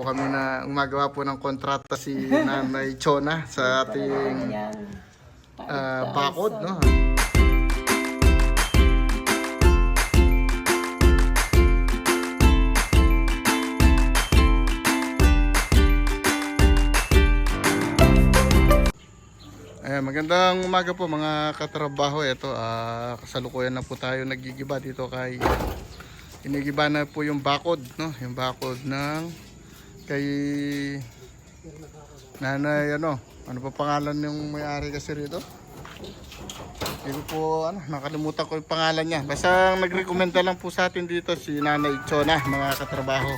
po kami na umagawa po ng kontrata si Nanay Chona sa ating ah, bakod, no? Ayan, magandang umaga po mga katrabaho. Ito, ah, kasalukuyan na po tayo nagigiba dito kay inigiba na po yung bakod, no? Yung bakod ng kay Nanay ano, ano pa pangalan yung may-ari kasi rito? Hindi ko po ano, nakalimutan ko yung pangalan niya. Basta nagrekomenda lang po sa atin dito si Nanay Chona, mga katrabaho.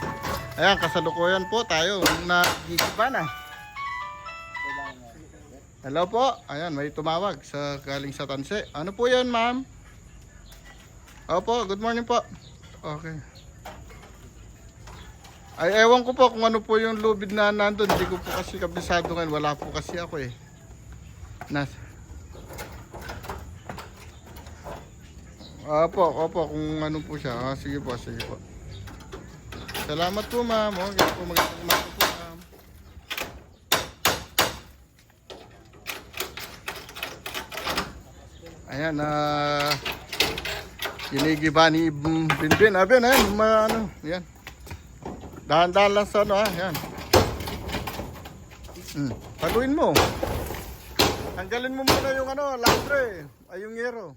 Ayan, kasalukuyan po tayo nagigiba na. Hello po. Ayan, may tumawag sa galing sa Tanse. Ano po 'yan, ma'am? Opo, good morning po. Okay. Ay, ewan ko po kung ano po yung lubid na nandun. Hindi ko po kasi kabisado ngayon. Wala po kasi ako eh. Nas. Opo, opo, kung ano po siya. Ah, sige po, sige po. Salamat po, ma'am. Oh, ganyan po magandang umaga po, ma'am. Ayan, ah... Kinigiba ni Binbin. Ah, ayan, ma, ano, yan. Dahan-dahan lang sa ano, ah, yan. Hmm, paluin mo. Tanggalin mo muna yung ano, lastre. Ay, yung yero.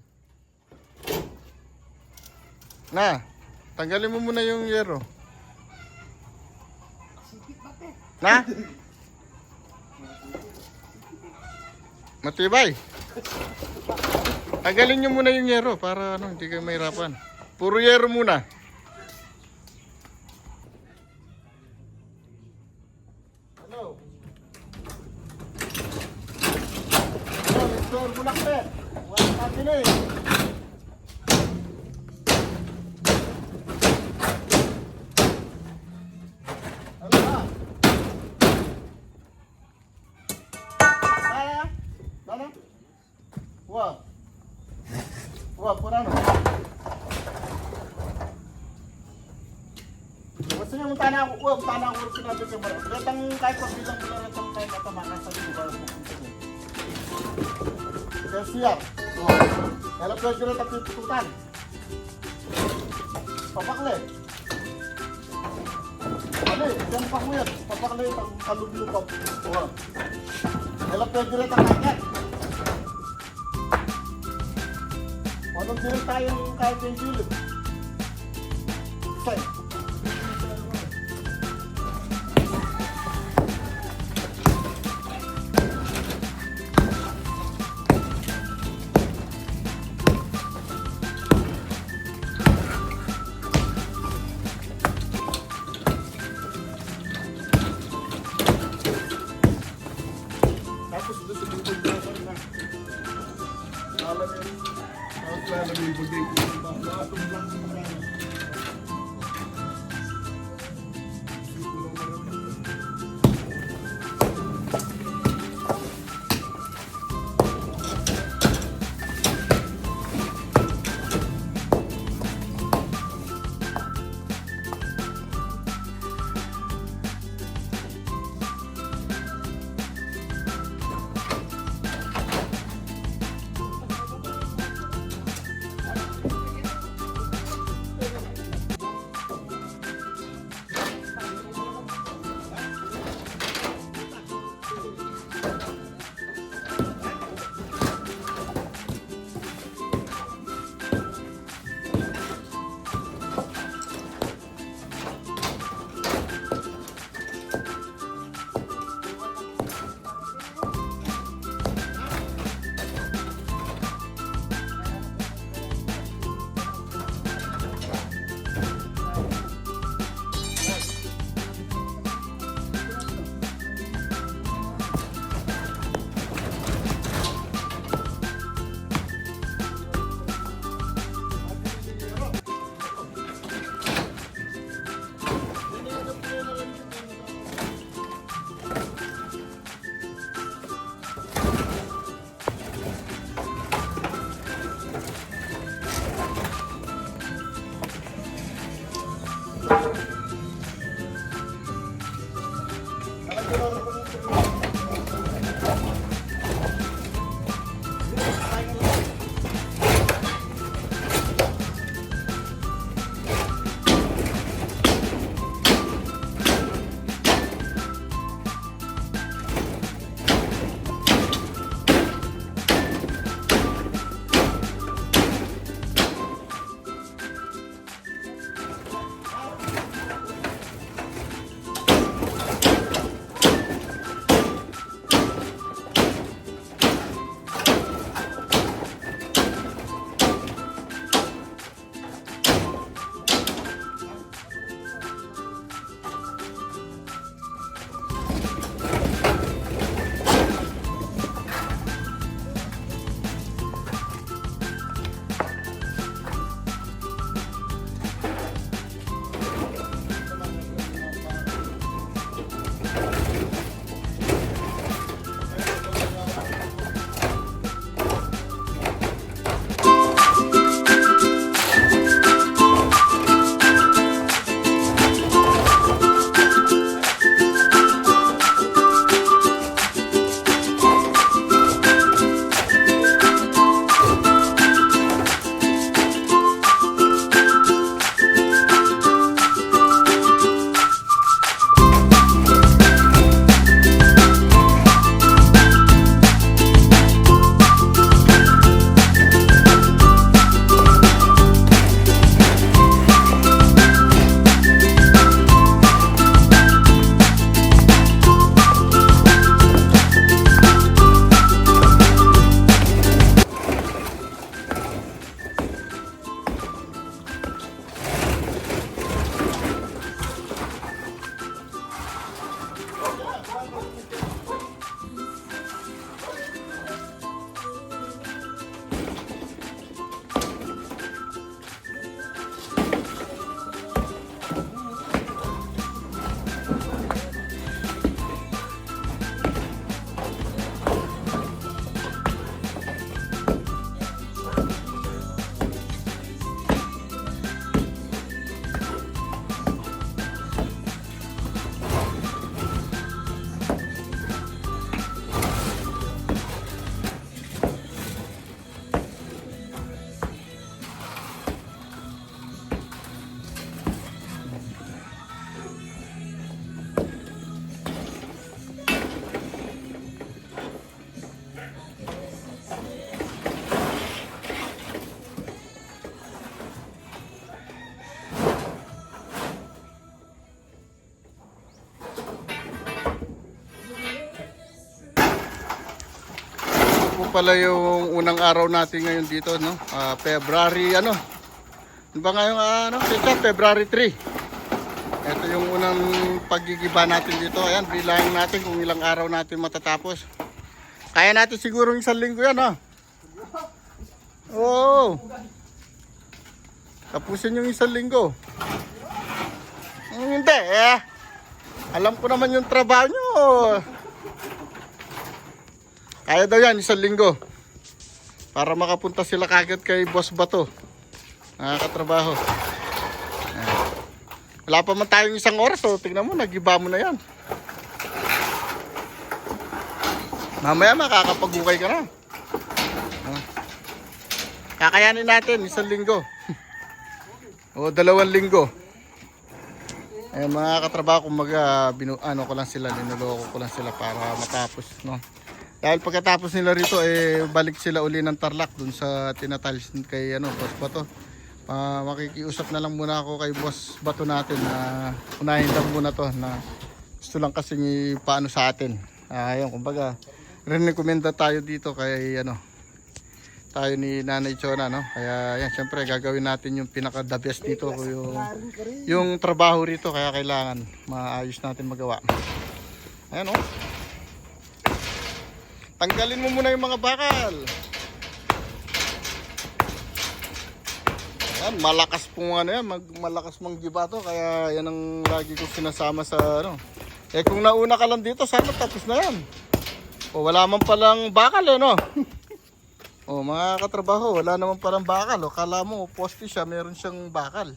Na, tanggalin mo muna yung yero. Na? Matibay. Tanggalin nyo muna yung yero para ano, hindi kayo mahirapan. Puro yero muna. Gusto niyo mong tanang ako, wag tanang ako sinabi sa baro. Datang kahit pag bilang bilang datang kahit katamakan sa lugar mo kung sino. Kaya siya. Oh. Kaya pwede rin tayo tututan. Papakle. Eh, dyan pa ko yan. Papakle, kalublupaw. Oh. Pwede rin tayo kagat. Anong sila tayong kahit yung? Say. Pala yung unang araw natin ngayon dito, no? Ah, February, ano? Ano ba ngayong, ah, ano? Ito, February 3. Ito yung unang pagigiba natin dito. Ayan, bilangin natin kung ilang araw natin matatapos. Kaya natin siguro isang linggo yan, ha? Oo. Tapusin yung isang linggo. Hmm, Hindi, eh. Alam ko naman yung trabaho nyo. Kaya daw yan, isang linggo. Para makapunta sila kagad kay Boss Bato. Nakakatrabaho. Wala pa man tayong isang oras, so tingnan mo, nagiba mo na yan. Mamaya makakapag-ukay ka na. Ah. Kakayanin natin, isang linggo. o dalawang linggo. Ayan mga katrabaho, kumaga, binu, ano ko lang sila, ninuloko ko lang sila para matapos, no. Dahil pagkatapos nila rito, eh, balik sila uli ng Tarlac dun sa tinatiles kay ano, Boss Bato. Ah, makikiusap na lang muna ako kay Boss Bato natin na unahin lang muna to na gusto lang kasi paano sa atin. Ah, ayun, kumbaga, rin-recommenda tayo dito kay ano, tayo ni Nanay Chona, no? Kaya yan, syempre gagawin natin yung pinaka the best dito yung yung trabaho rito kaya kailangan maayos natin magawa. Ayan oh. Tanggalin mo muna yung mga bakal. Ayan, malakas pong ano yan, mag, malakas mang giba to kaya yan ang lagi ko sinasama sa ano. Eh kung nauna ka lang dito, sana tapos na yan. O wala man palang bakal eh no. O mga katrabaho, wala naman palang bakal. O kala mo, poste siya, meron siyang bakal.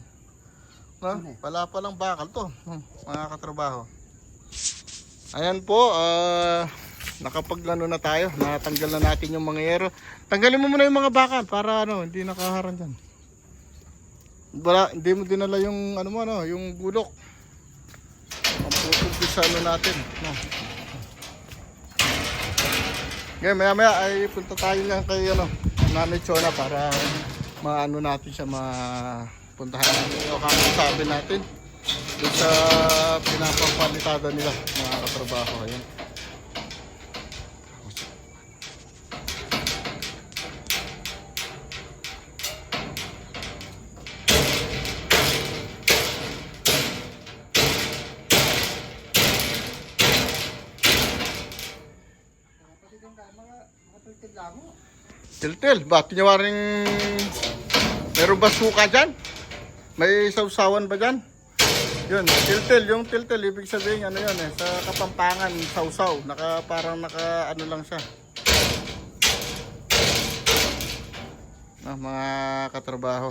No? Wala palang bakal to, hmm, mga katrabaho. Ayan po, ah, nakapaglano na tayo. Natanggal na natin yung mga yero. Tanggalin mo muna yung mga bakal para ano, hindi nakaharang dyan. Wala, hindi mo dinala yung ano mo, no, yung gulok. Ang putol sa ano natin. No. Ngayon, maya maya ay punta tayo lang kay ano, Nanay Chona para maano natin siya mapuntahan natin o kakasabi natin doon sa pinapapalitada nila mga katrabaho. Ayan. Tiltil, ba? Tinyawaring meron ba suka dyan? May sausawan ba dyan? Yun, tiltil. Yung tiltil, ibig sabihin ano yun eh. Sa Kapampangan, sausaw. Naka, parang naka ano lang siya. Ah, mga katrabaho.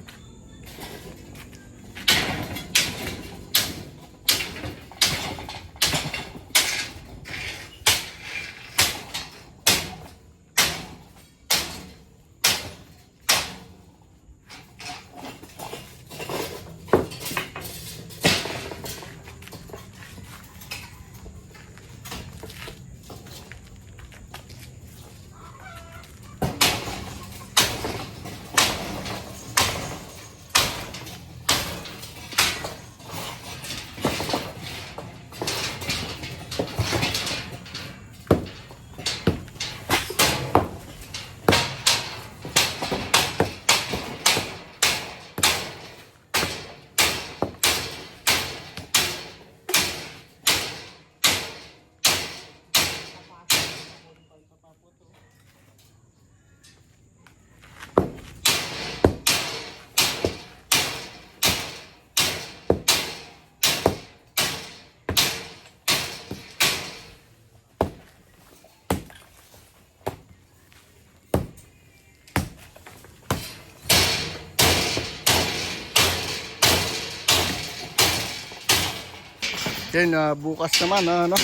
Yan, ah, bukas naman, ah, ano?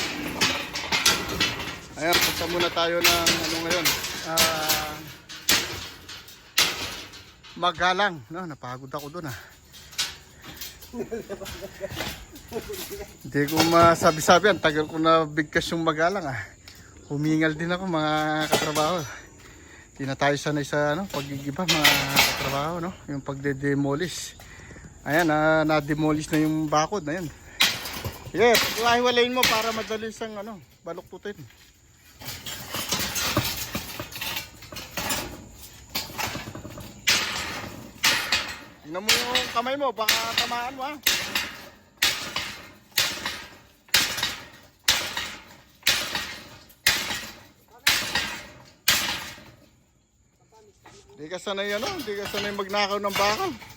Ayan, punta muna tayo ng ano ngayon. Ah, magalang. No, napagod ako doon ah. Hindi ko masabi-sabi. Ang tagal ko na bigkas yung magalang ah. Humingal din ako mga katrabaho. Hindi na tayo sanay sa ano, pagigiba mga katrabaho. No? Yung pagde-demolish. Ayan, na, na-demolish na yung bakod na yan. Sige, hiwalayin mo para madali siyang ano, baluktutin. Tingnan mo yung kamay mo, baka tamaan mo ah. Hindi ka sanay ano, hindi ka sanay magnakaw ng bakal.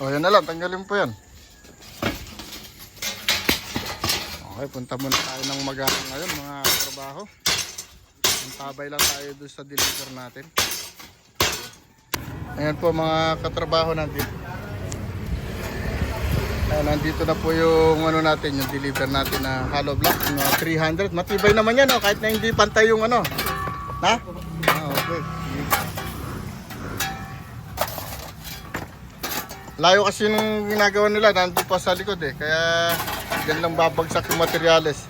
O yan na lang, tanggalin po yan. Okay, punta muna tayo ng magalang ngayon mga trabaho. Tabay lang tayo doon sa deliver natin. Ayan po mga katrabaho natin. Ayan, nandito na po yung ano natin, yung deliver natin na hollow block, yung mga 300. Matibay naman yan, oh, kahit na hindi pantay yung ano. Ha? Layo kasi nung ginagawa nila, nandun pa sa likod eh. Kaya yan lang babagsak yung materyales.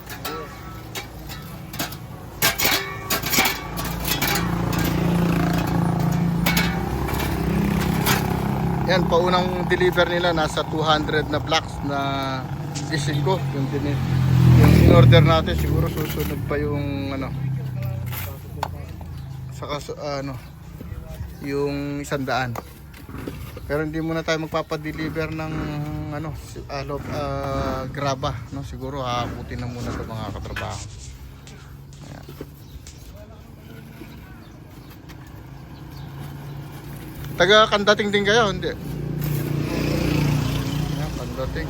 Yan, paunang deliver nila nasa 200 na blocks na gising ko. Yung, din, yung in-order natin, siguro susunod pa yung ano. Saka su- ano, yung isandaan. Pero hindi muna tayo magpapa-deliver ng ano, si- alo, ah, graba, no? Siguro haabutin na muna 'to mga katrabaho. Ayan. Taga Kandating din kayo, hindi? Ayan, Kandating.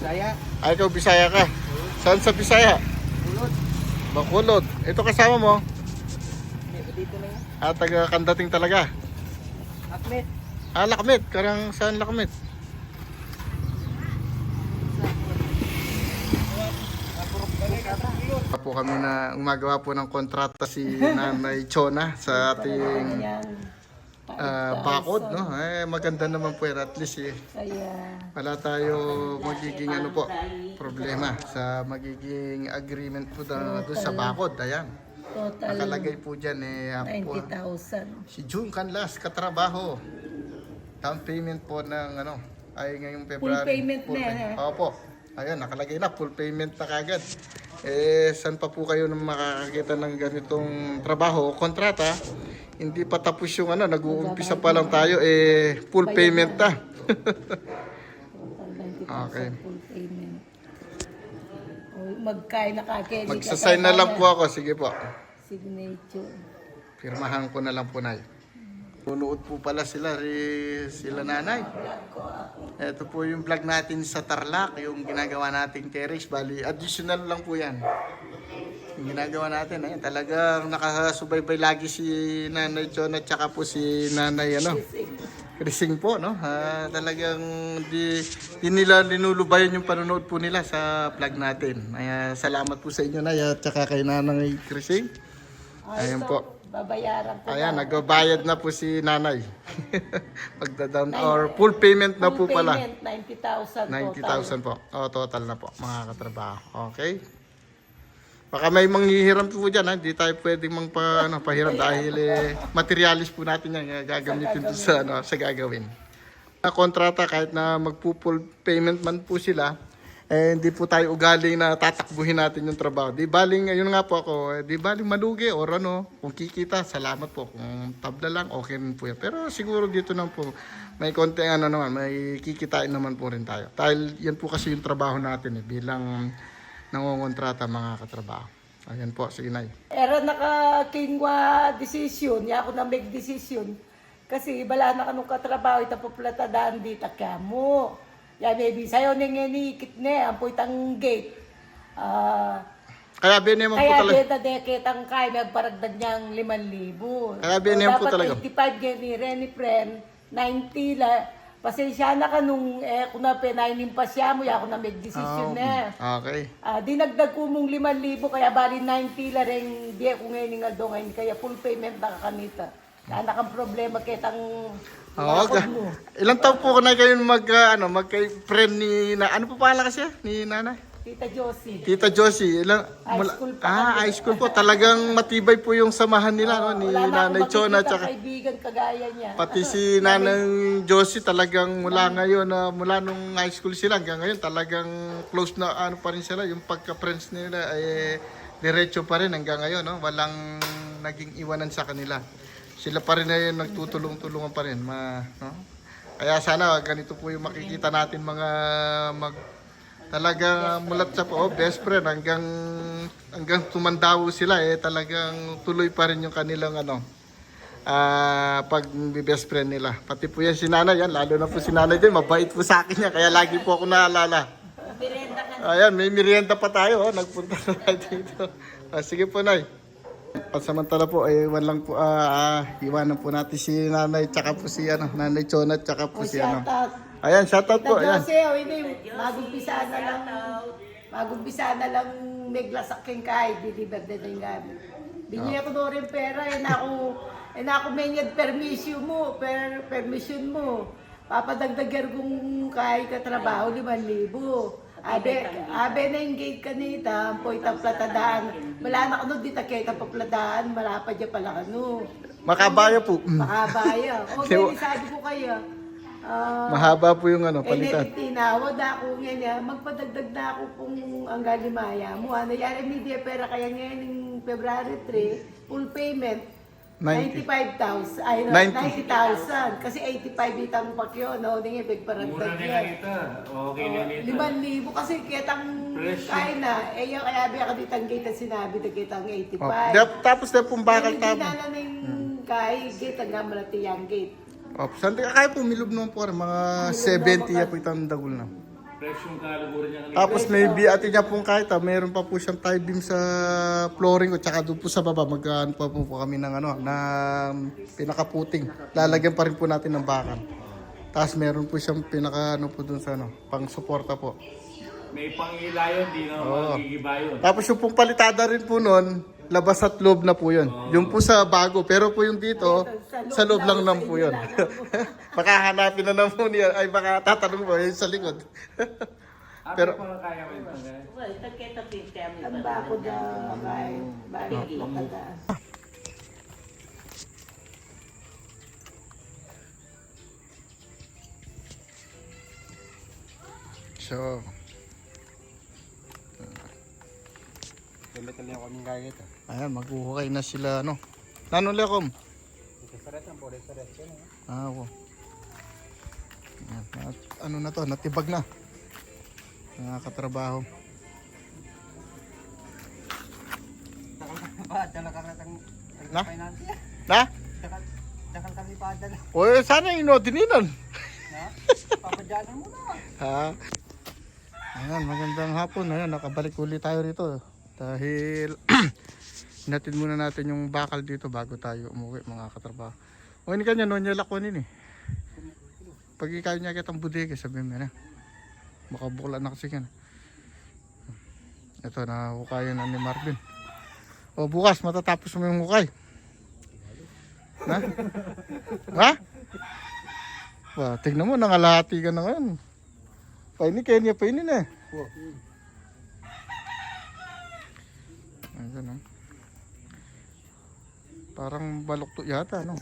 Saya, Ay, ikaw Bisaya ka. Saan sa Bisaya? ulod. Bakulod. Ito kasama mo. Dito na yan. Ah, taga Kandating talaga. Akmet. Ah, Lakmit. Karang saan Lakmit? po kami na gumagawa po ng kontrata si Nanay Chona sa ating ah, bakod, no? Eh, maganda naman po yan. At least eh, wala tayo magiging ano po, problema sa magiging agreement po na, doon sa bakod. Ayan. total Nakalagay po dyan eh, ah, po, 90,000. si June Canlas, katrabaho. Down payment po ng ano, ay ngayong February. payment na yan, pay- Opo. Ayun, nakalagay na, full payment na kagad. Eh, saan pa po kayo na makakakita ng ganitong trabaho o kontrata? Hindi pa tapos yung ano, nag-uumpisa pa lang tayo, eh, full payment na. Total 90,000 Okay. full payment. Magkain na kakeli. Magsasign na lang po ako, sige po. Signature. Pirmahan ko na lang po na Punuot po pala sila, ri- sila nanay. Ito po yung vlog natin sa Tarlac, yung ginagawa nating terrace. Bali, additional lang po yan. Yung ginagawa natin, ayun, talagang nakasubaybay lagi si Nanay John at saka po si Nanay ano, Krising po, no? Ah, talagang di, di nila linulubayan yung panonood po nila sa vlog natin. Kaya salamat po sa inyo, Nay, at saka kay Nanay Krising. Ayan po. Babayaran ko. Ayan, nagbabayad na po si nanay. Pagda-down or full payment na po full pala. payment, 90,000 total. 90,000 po. O, total na po, mga katrabaho. Okay? Baka may manghihiram po dyan, ha? Hindi tayo pwedeng mang pa, ano, pahiram dahil eh, materialis po natin yan. eh, Gagamitin po sa, ano, sa gagawin. Na kontrata, kahit na magpo-full payment man po sila, eh, hindi po tayo ugaling na tatakbuhin natin yung trabaho. Di baling, yun nga po ako, eh, di baling malugi or ano, kung kikita, salamat po. Kung tabla lang, okay rin po yan. Pero siguro dito na po, may konti ano naman, may kikitain naman po rin tayo. Dahil yan po kasi yung trabaho natin eh, bilang nangongontrata mga katrabaho. Ayan po, sige Nay. Pero naka-kingwa decision, ya ako na make decision. Kasi bala na kanong katrabaho, ita paplatadaan di takya mo. Ya maybe sayo ni nga ni kit ne, ang puitang gate. Ah, Kaya biniman po kaya talaga. deta deket ang kay nagparagdag niyang 5,000. Kaya binigyan po Dapat talaga. 85 gani Renny friend, 90 la. Pasensya na ka nung eh, kung na penainin pa siya mo, ya ako na may decision na. Ah, okay. Ah, dinagdag ko mong 5,000 kaya bali 90 la rin di ako ngayon nga do ngayon kaya full payment na ka Kaya nakang problema kitang Oo, ga- mo. ilang taon po na kayo mag, ah, ano, magka-friend ni, na, ano po pala kasi, ni nanay? Tita Josie. Tita Josie, ilang, High mula- school pa ah, kami. high school po. Talagang matibay po yung samahan nila, no, ni Wala na Nanay akong Chona, makikita tsaka kaibigan kagaya niya. pati si Nanang Josie talagang mula ngayon, na mula nung high school sila hanggang ngayon, talagang close na ano pa rin sila. Yung pagka-friends nila, eh, diretso pa rin hanggang ngayon, no? Walang naging iwanan sa kanila. Sila pa rin yun, nagtutulong-tulungan pa rin. Ma, no? Kaya sana ganito po yung makikita natin mga mag talaga mulat sa po, best friend hanggang hanggang tumandaw sila eh talagang tuloy pa rin yung kanilang ano ah pag best friend nila. Pati po yan si Nanay yan, lalo na po si Nanay din, mabait po sa akin yan kaya lagi po ako naalala. Ayan, may merienda pa tayo, oh. nagpunta na tayo dito. Ah, sige po, Nay. Pansamantala po, ay iwan lang po, ah, ah, iwanan po natin si Nanay, tsaka po si ano, Nanay Chona, tsaka po O si ano. shout out. Ayan, shoutout po, Tita ayan. Josie, o hindi, magumpisa na lang, magumpisa na lang may glass aking kahit, deliver na yung gamit. Binigyan ko doon rin pera, eh na ako, eh na ako may niyad permission mo, per, permission mo. Papadagdagan kong kahit katrabaho, 5,000. Abe, abe na yung gate kanita, po itang platadaan. Wala na kano dito kaya itang platadaan, wala pa dyan pala kano. Makabaya po. Mm. Makabaya. Okay, Diwa- sabi ko kayo. ah, Mahaba po yung ano, eh, palitan. tinawad ako ngayon niya, magpadagdag na ako kung ang galimaya mo. Ano yan, media pera kaya ngayon yung February 3, full payment. 90. 95,000. Ay, no, 90. 90,000. Kasi 85 itang pakyo, no? Hindi nga, big Mura yan. ito. Okay na nito. Liman libo kasi kitang Presyo. kaya na. Eh, yung kaya biya ka ditang gate ang sinabi na kitang 85. Oh, dap- tapos na pong bakal Hindi tabo. na na yung kay gate ang gamalati yung gate. Oh, saan kaya po milob naman po mga 70 ya po dagul na. Presyong kaluguran niya kanina. Tapos may ate niya pong kahit ah, meron pa po siyang tie beam sa flooring ko tsaka doon po sa baba magkaan pa po, po kami ng ano na pinakaputing. Lalagyan pa rin po natin ng bakal. Tapos meron po siyang pinaka ano po doon sa ano, pang suporta po. May pangilayon, di na Oo. magigiba yun. Tapos yung pong palitada rin po noon, labas at loob na po yun. Yung po sa bago, pero po yung dito, sa loob lang naman po yun. baka hanapin na naman po niya, ay baka tatanong mo, yun sa likod. Pero, Pero-. Ang bako na kay balik matagas. so, Kailan ako ng gaya ito. Ayan, maghuhukay na sila, ano. Nanong lekom? Eh. Ah, wow. Ayan, at- ano na to, natibag na. Nakakatrabaho. Dala ka na Na? Dakal, dakal ka ni pa dala. O, sana inodininan. Na? Papadyanan mo na. Ha? Ayan, magandang hapon. Ayan, nakabalik ulit tayo rito. Dahil natin muna natin yung bakal dito bago tayo umuwi mga katrabaho. O ini kanya no niya lakwanin eh. Pag ikaw niya kitang budege sabi mo na. Makabukla na kasi yan. Ito na hukayan na ni Marvin. O bukas matatapos mo yung hukay. Ha? Ha? Ba, tignan mo, nangalahati ka na ngayon. Paini, Kenya, paini na eh. Ayan, ah. Parang balok to yata, no?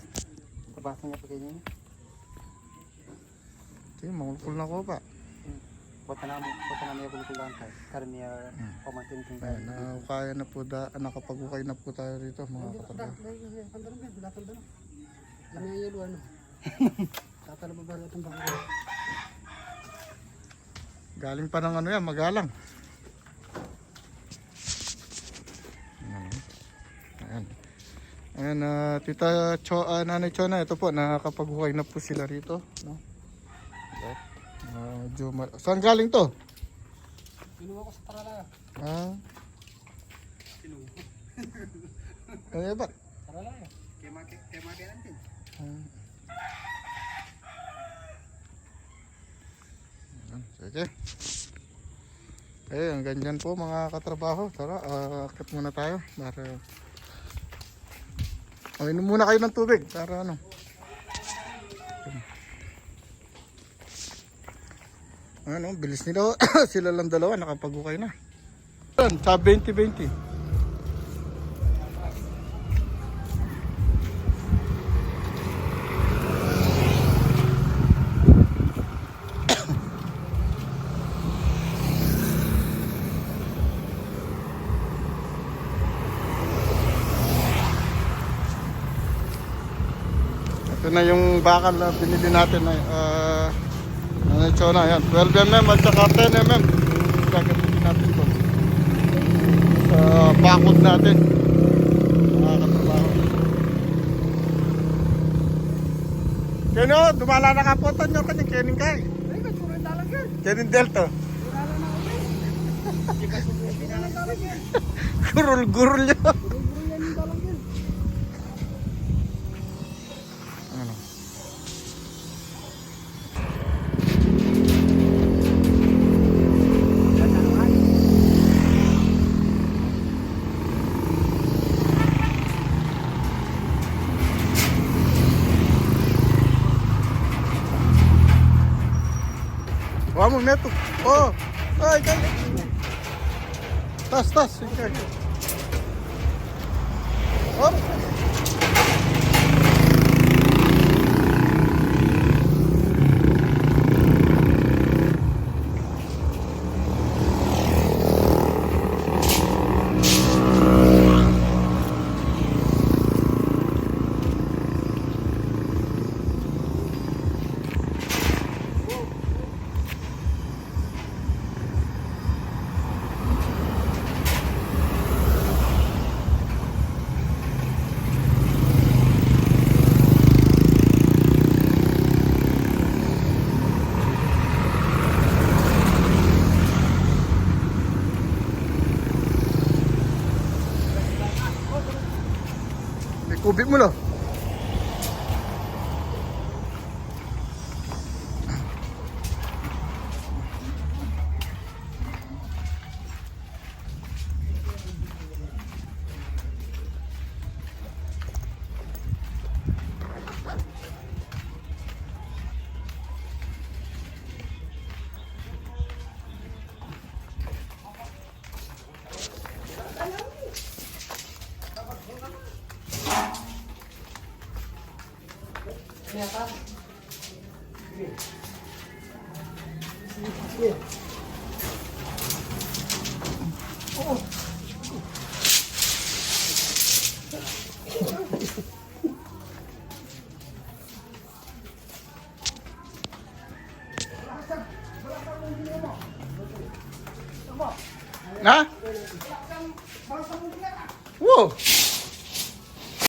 Kabasa niya pa kayo niya. Ito yung mangulkul na ko pa. Punta na mo, na niya kulukulan tayo. Karamiya, pamatin kong tayo. Ayan, nakakaya na po, da, nakapag-ukay na po tayo rito, mga katrabaho. Ano yung yelo, ano? Tatalo ba ba? Galing pa ng ano yan, magalang. Ayan, uh, tita Cho, uh, nanay Chona, ito po, nakakapaghukay na po sila rito. No? Ah, uh, Jumar. Saan galing to? Kinuha ko sa Taralaga. Ah? Kinuha. ano ba? Taralaga. Kemake, kemake natin. Ah. Sige. Eh, okay, hanggang dyan po mga katrabaho. Tara, uh, akit muna tayo para Oh, inom muna kayo ng tubig. Para ano. Ano, bilis nila. Sila lang dalawa, nakapag-ukay na. Sa 2020. Na yung bakal na binili natin na uh, ano ito na yan 12mm at saka 10mm gagamitin natin ito. Sa bakod natin. Mga katrabaho. Keno, dumala na kapotan nyo kanyang kening kay kening delta gurul-gurul nyo ano meto Ô, oh. ai, ai. Tá, tá, sim, Na? Wow!